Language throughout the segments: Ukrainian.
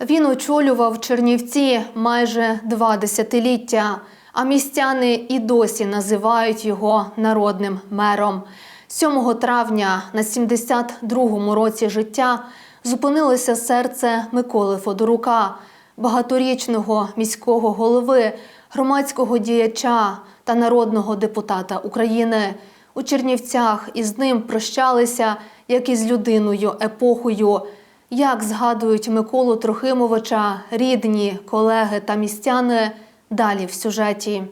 Він очолював Чернівці майже два десятиліття, а містяни і досі називають його народним мером. 7 травня на 72-му році життя зупинилося серце Миколи Федорука, багаторічного міського голови, громадського діяча та народного депутата України. У Чернівцях із ним прощалися як із людиною епохою. Як згадують Миколу Трохимовича, рідні, колеги та містяни, далі в сюжеті.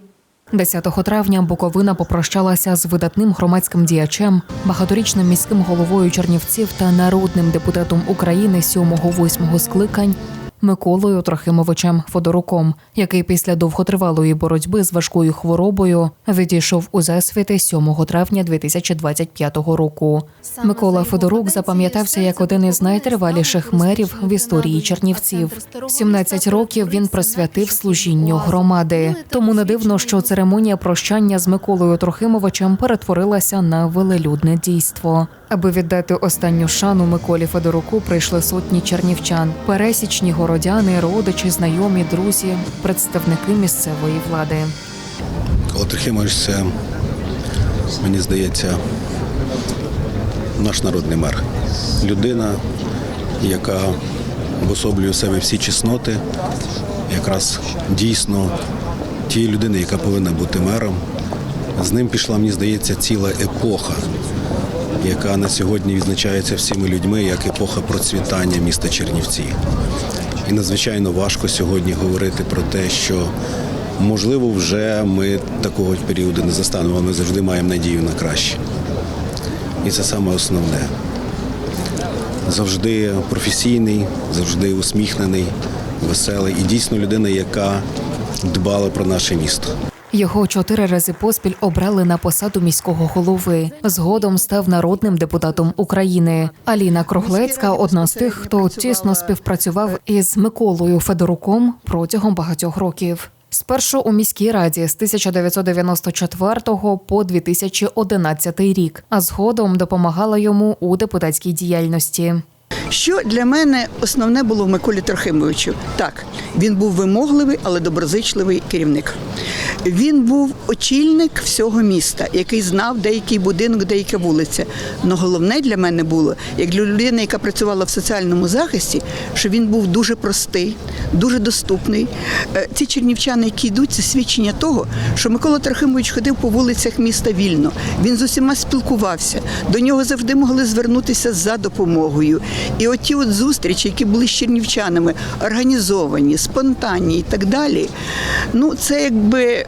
10 травня Буковина попрощалася з видатним громадським діячем, багаторічним міським головою Чернівців та народним депутатом України 7-8 скликань Миколою Трохимовичем Фодоруком, який після довготривалої боротьби з важкою хворобою відійшов у засвіти 7 травня 2025 року. Микола Федорук запам'ятався як один із найтриваліших мерів в історії Чернівців. 17 років він присвятив служінню громади. Тому не дивно, що церемонія прощання з Миколою Трохимовичем перетворилася на велелюдне дійство. Аби віддати останню шану Миколі Федоруку, прийшли сотні чернівчан, пересічні городяни, родичі, знайомі, друзі, представники місцевої влади. Микола це, мені здається, наш народний мер. Людина, яка обособлює в себе всі чесноти, якраз дійсно тієї людини, яка повинна бути мером. З ним пішла, мені здається, ціла епоха, яка на сьогодні відзначається всіми людьми як епоха процвітання міста Чернівці. І надзвичайно важко сьогодні говорити про те, що можливо вже ми такого періоду не застанемо, ми завжди маємо надію на краще. І це саме основне. Завжди професійний, завжди усміхнений, веселий і дійсно людина, яка дбала про наше місто. Його чотири рази поспіль обрали на посаду міського голови. Згодом став народним депутатом України. Аліна Круглецька одна з тих, хто тісно співпрацював із Миколою Федоруком протягом багатьох років. Спершу у міській раді з 1994 по 2011 рік, а згодом допомагала йому у депутатській діяльності. Що для мене основне було в Миколі Трохимовичу? Так, він був вимогливий, але доброзичливий керівник. Він був очільник всього міста, який знав деякий будинок, деяка вулиця. Але головне для мене було, як для людини, яка працювала в соціальному захисті, що він був дуже простий, дуже доступний. Е, Ці чернівчани, які йдуть, це свідчення того, що Микола Трохимович ходив по вулицях міста вільно. Він з усіма спілкувався. До нього завжди могли звернутися за допомогою. І оті от зустрічі, які були з чернівчанами, організовані, спонтанні і так далі. Ну, це якби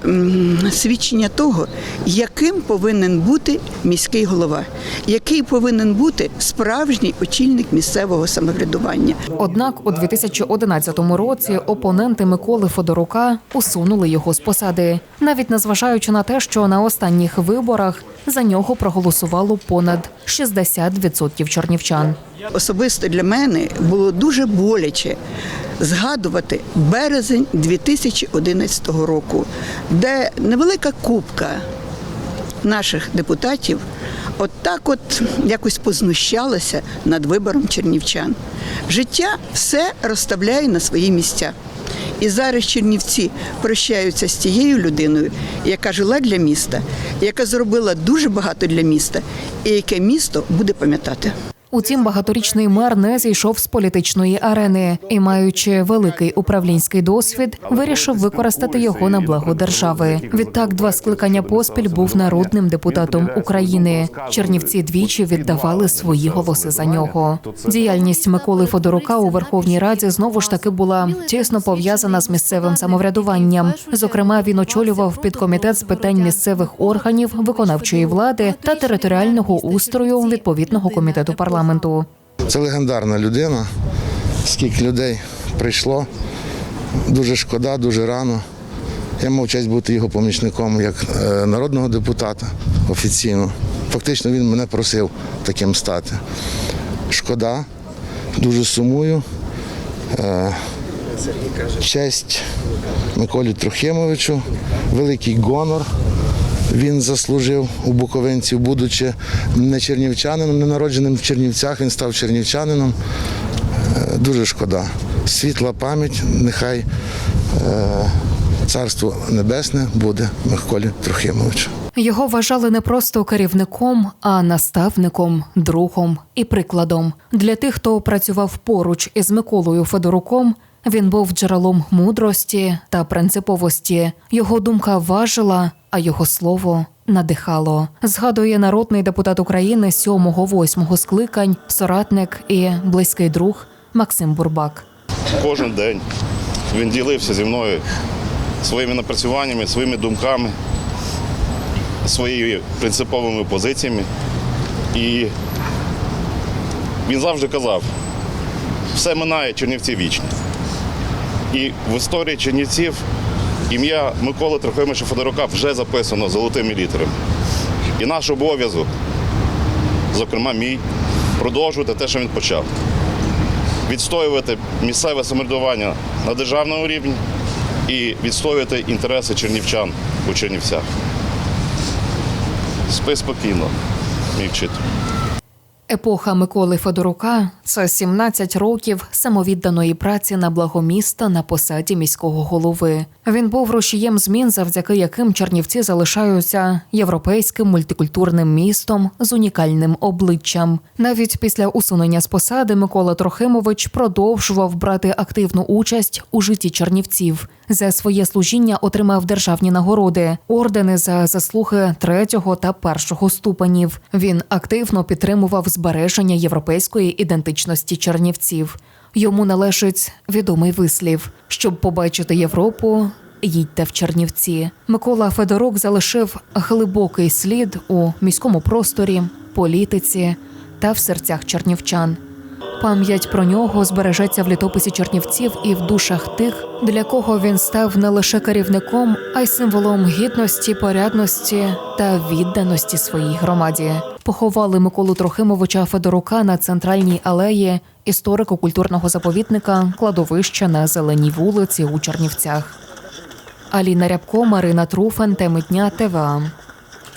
свідчення того, яким повинен бути міський голова, який повинен бути справжній очільник місцевого самоврядування. Однак у 2011 році опоненти Миколи Федорука усунули його з посади, навіть незважаючи на те, що на останніх виборах за нього проголосувало понад 60% чернівчан. Особисто для мене було дуже боляче згадувати березень 2011 року, де невелика купка наших депутатів от так от якось познущалася над вибором чернівчан. Життя все розставляє на свої місця. І зараз Чернівці прощаються з тією людиною, яка жила для міста, яка зробила дуже багато для міста, і яке місто буде пам'ятати. Утім, багаторічний мер не зійшов з політичної арени і, маючи великий управлінський досвід, вирішив використати його на благо держави. Відтак, два скликання поспіль був народним депутатом України. Чернівці двічі віддавали свої голоси за нього. Діяльність Миколи Федорука у Верховній Раді знову ж таки була тісно пов'язана з місцевим самоврядуванням. Зокрема, він очолював підкомітет з питань місцевих органів, виконавчої влади та територіального устрою відповідного комітету парламенту. Це легендарна людина. Скільки людей прийшло. Дуже шкода, дуже рано. Я мав честь бути його помічником як е, народного депутата офіційно. Фактично він мене просив таким стати. Шкода, дуже сумую. Е, Честь Миколі Трохимовичу, великий гонор. Він заслужив у Буковинців, будучи не чернівчанином, не народженим в Чернівцях, він став чернівчанином. Е, Дуже шкода. світла пам'ять, нехай е, царство небесне буде Миколі Трохимовичу. Його вважали не просто керівником, а наставником, другом і прикладом. Для тих, хто працював поруч із Миколою Федоруком, він був джерелом мудрості та принциповості. Його думка важила, а його слово надихало. Згадує народний депутат України 7-8 скликань, соратник і близький друг Максим Бурбак. Кожен день він ділився зі мною своїми напрацюваннями, своїми думками, своїми принциповими позиціями. І він завжди казав, все минає, Чернівці вічні. І в історії Чернівців ім'я Миколи Трохимовича Федорука вже записано золотими літерами. І наш обов'язок, зокрема мій, продовжувати те, що він почав відстоювати місцеве самоврядування на державному рівні і відстоювати інтереси чернівчан у Чернівцях. Спи спокійно, мій вчитель. Епоха Миколи Федорука це 17 років самовідданої праці на благо міста на посаді міського голови. Він був рушієм змін, завдяки яким Чернівці залишаються європейським мультикультурним містом з унікальним обличчям. Навіть після усунення з посади Микола Трохимович продовжував брати активну участь у житті чернівців. За своє служіння отримав державні нагороди, ордени за заслуги третього та першого ступенів. Він активно підтримував збереження європейської ідентичності чернівців. Йому належить відомий вислів: щоб побачити Європу. Їдьте в Чернівці. Микола Федорок залишив глибокий слід у міському просторі, політиці та в серцях чернівчан. Пам'ять про нього збережеться в літописі чернівців і в душах тих, для кого він став не лише керівником, а й символом гідності, порядності та відданості своїй громаді. Поховали Миколу Трохимовича Федорука на центральній алеї історико-культурного заповідника кладовища на зеленій вулиці у Чернівцях. Аліна Рябко, Марина Труфан, теми дня ТВА.